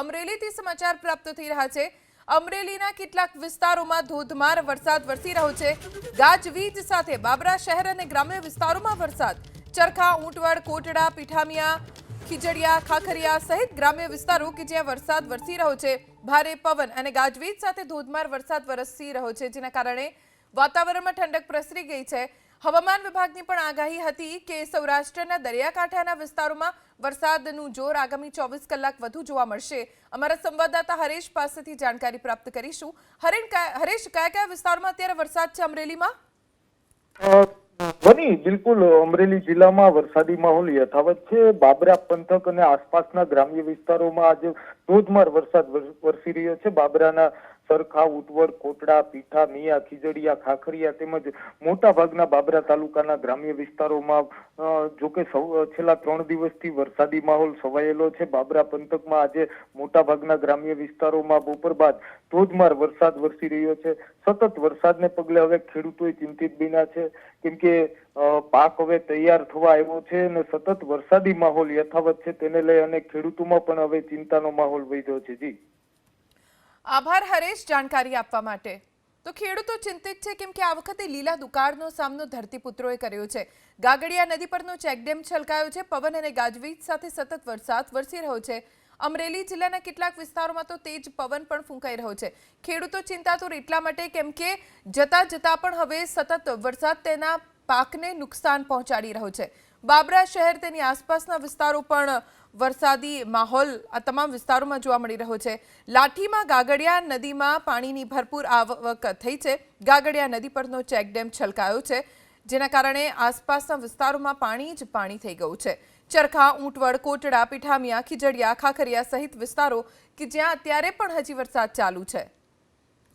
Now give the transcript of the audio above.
અમરેલીથી સમાચાર પ્રાપ્ત થઈ રહ્યા છે. અમરેલીના કેટલાક વિસ્તારોમાં ધોધમાર વરસાદ વરસી રહ્યો છે. ગાજવીજ સાથે બાબરા શહેર અને ગ્રામ્ય વિસ્તારોમાં વરસાદ. ચરખા, ઊંટવડ, કોટડા, પીઠામિયા, ખીજડીયા, ખાખરિયા સહિત ગ્રામ્ય વિસ્તારો કે જ્યાં વરસાદ વરસી રહ્યો છે. ભારે પવન અને ગાજવીજ સાથે ધોધમાર વરસાદ વરસી રહ્યો છે, જેના કારણે વાતાવરણમાં ઠંડક પ્રસરી ગઈ છે. હવામાન વિભાગની પણ આગાહી હતી કે સૌરાષ્ટ્રના દરિયાકાંઠાના વિસ્તારોમાં વરસાદનું જોર આગામી ચોવીસ કલાક વધુ જોવા મળશે. અમારા સંવાદદાતા હરેશ પાસેથી જાણકારી પ્રાપ્ત કરીશું. હરેશ, કયા કયા વિસ્તારોમાં અત્યારે વરસાદ છે અમરેલીમાં? વની બિલકુલ અમરેલી જિલ્લામાં વરસાદી માહોલ યથાવત છે. બાબરા પંથક અને આસપાસના ગ્રામ્ય વિસ્તારોમાં આજે ધોધમાર વરસાદ વરસી રહ્યો છે. બાબરાના સરખા ઉટવડ કોટડા, પીઠા, મિયા, ખીજડીયા, ખાખરિયા તેમજ મોટા ભાગના બાબરા તાલુકાના ગ્રામ્ય વિસ્તારોમાં જોકે છેલ્લા ત્રણ દિવસથી વરસાદી માહોલ છવાયેલો છે. બાબરા પંથકમાં આજે મોટા ભાગના ગ્રામ્ય વિસ્તારોમાં બપોર બાદ ધોધમાર વરસાદ વરસી રહ્યો છે. સતત વરસાદને પગલે હવે ખેડૂતોએ ચિંતિત બન્યા છે. કેમ કે પાક હવે તૈયાર થવા આવ્યો છે અને સતત વરસાદી માહોલ યથાવત છે. તેને લઈ અને ખેડૂતોમાં પણ હવે ચિંતાનો માહોલ વધ્યો છે. જી. આભાર હરેશ જાણકારી આપવા માટે. તો ખેડૂતો ચિંતિત છે કેમ કે આ વખતે લીલા દુકાળનો સામનો ધરતીપુત્રોએ કર્યો છે. ગાગડિયા નદી પરનો ચેકડેમ છલકાયો છે. પવન અને ગાજવીજ સાથે સતત વરસાદ વરસી રહ્યો છે. અમરેલી જિલ્લાના કેટલાક વિસ્તારોમાં તો તેજ પવન પણ ફૂંકાઈ રહ્યો છે. ખેડૂતો ચિંતાતુર એટલા માટે કેમ કે જતા જતા પણ હવે સતત વરસાદ તેના પાકને નુકસાન પહોંચાડી રહ્યો છે. બાબરા શહેર તેની આસપાસના વિસ્તારો પણ વરસાદી માહોલ આ તમામ વિસ્તારોમાં જોવા મળી રહ્યો છે. લાઠીમાં ગાગડિયા નદીમાં પાણીની ભરપૂર આવક થઈ છે. ગાગડિયા નદી પરનો ચેકડેમ છલકાયો છે, જેના કારણે આસપાસના વિસ્તારોમાં પાણી જ પાણી થઈ ગયું છે. ચરખા, ઊંટવડ, કોટડા, પીઠામિયા, ખીજડીયા, ખાખરિયા સહિત વિસ્તારો કે જ્યાં અત્યારે પણ હજી વરસાદ ચાલુ છે.